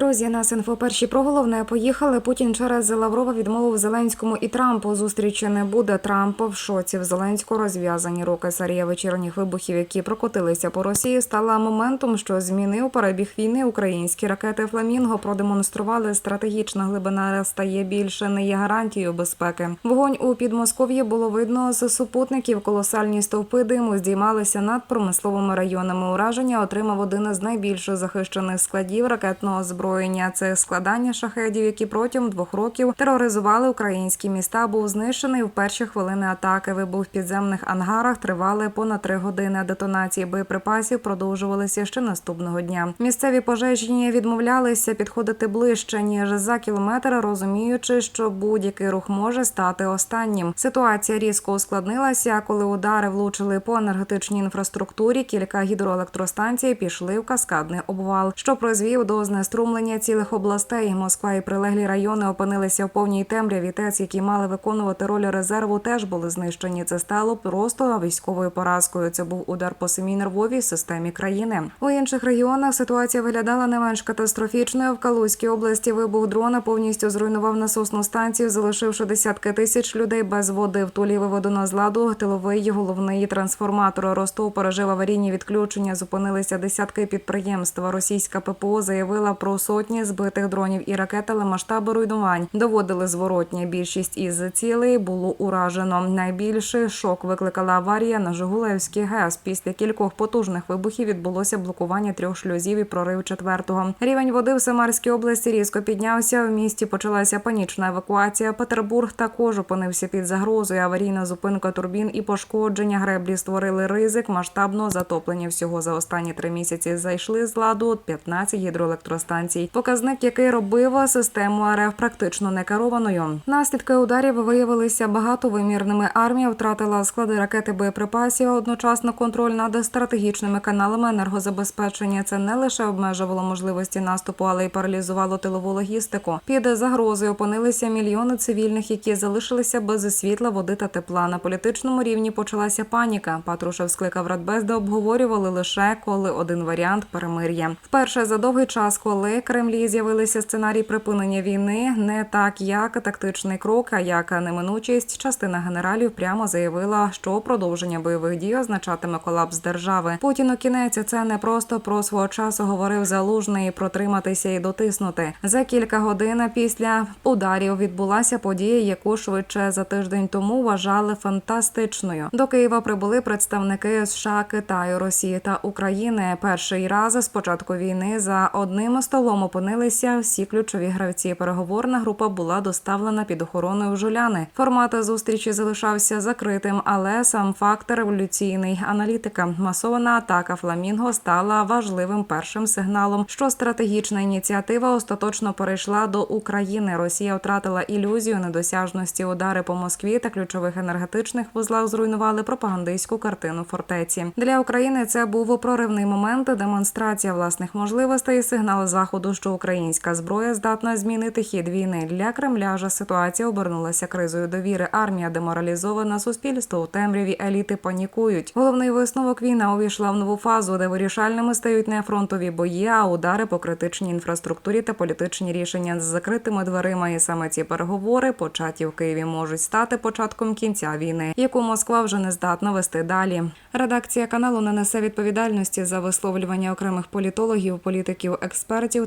Друзі, нас інфо перші про головне поїхали. Путін через Лаврова відмовив Зеленському і Трампу. Зустрічі не буде. Трамп в шоці в Зеленського розв'язані руки. Серія вечірніх вибухів, які прокотилися по Росії, стала моментом, що змінив перебіг війни. Українські ракети Фламінго продемонстрували стратегічна глибина стає більше не є гарантією безпеки. Вогонь у Підмосков'ї було видно з супутників. Колосальні стовпи диму здіймалися над промисловими районами. Ураження отримав один із найбільш захищених складів ракетного озброєння. Це складання шахедів, які протягом двох років тероризували українські міста. Був знищений в перші хвилини атаки. Вибух в підземних ангарах тривали понад три години. Детонації боєприпасів продовжувалися ще наступного дня. Місцеві пожежні відмовлялися підходити ближче ніж за кілометр, розуміючи, що будь-який рух може стати останнім. Ситуація різко ускладнилася, коли удари влучили по енергетичній інфраструктурі. Кілька гідроелектростанцій пішли в каскадний обвал, що призвів до знеструмлення цілих областей. Москва і прилеглі райони опинилися в повній темряві. ТЕЦ, які мали виконувати роль резерву, теж були знищені. Це стало просто військовою поразкою. Це був удар по самій нервовій системі країни. У інших регіонах ситуація виглядала не менш катастрофічною. В Калузькій області вибух дрона повністю зруйнував насосну станцію, залишивши десятки тисяч людей без води. В Тулі виведено з ладу тиловий головний трансформатор. Ростов пережив аварійні відключення. Зупинилися десятки підприємств. Російська ППО заявила про сотні збитих дронів і ракет, але масштаби руйнувань доводили зворотні. Більшість із цілей було уражено. Найбільший шок викликала аварія на Жигулевській ГЕС. Після кількох потужних вибухів відбулося блокування трьох шлюзів і прорив четвертого. Рівень води в Самарській області різко піднявся. В місті почалася панічна евакуація. Петербург також опинився під загрозою. Аварійна зупинка турбін і пошкодження греблі створили ризик масштабного затоплення. Всього за останні три місяці зайшли з ладу 15 гідроелектростанцій. Показник, який робив систему РФ практично некерованою. Наслідки ударів виявилися багатовимірними. Армія втратила склади ракети боєприпасів. Одночасно контроль над стратегічними каналами енергозабезпечення. Це не лише обмежувало можливості наступу, але й паралізувало тилову логістику. Під загрозою опинилися мільйони цивільних, які залишилися без світла, води та тепла. На політичному рівні почалася паніка. Патрушев скликав Радбез, де обговорювали лише коли один варіант перемир'я. Вперше за довгий час, коли Кремлі з'явилися сценарій припинення війни, не так як тактичний крок, а як неминучість. Частина генералів прямо заявила, що продовження бойових дій означатиме колапс держави. Путін у кінець це не просто про свого часу говорив залужний протриматися і дотиснути. За кілька годин після ударів відбулася подія, яку швидше за тиждень тому вважали фантастичною. До Києва прибули представники США, Китаю, Росії та України. Перший раз з початку війни за одним столом опинилися всі ключові гравці. Переговорна група була доставлена під охороною Жуляни. Формат зустрічі залишався закритим, але сам факт революційний. Аналітика масована атака Фламінго стала важливим першим сигналом, що стратегічна ініціатива остаточно перейшла до України. Росія втратила ілюзію недосяжності. Удари по Москві та ключових енергетичних вузлах зруйнували пропагандистську картину фортеці. Для України це був проривний момент, демонстрація власних можливостей, сигнал заходу, що українська зброя здатна змінити хід війни. Для Кремля ж ситуація обернулася кризою довіри. Армія деморалізована, суспільство у темряві еліти панікують. Головний висновок війна увійшла в нову фазу, де вирішальними стають не фронтові бої, а удари по критичній інфраструктурі та політичні рішення з закритими дверима. І саме ці переговори, початі в Києві, можуть стати початком кінця війни, яку Москва вже не здатна вести далі. Редакція каналу не несе відповідальності за висловлювання окремих політологів, політиків, експертів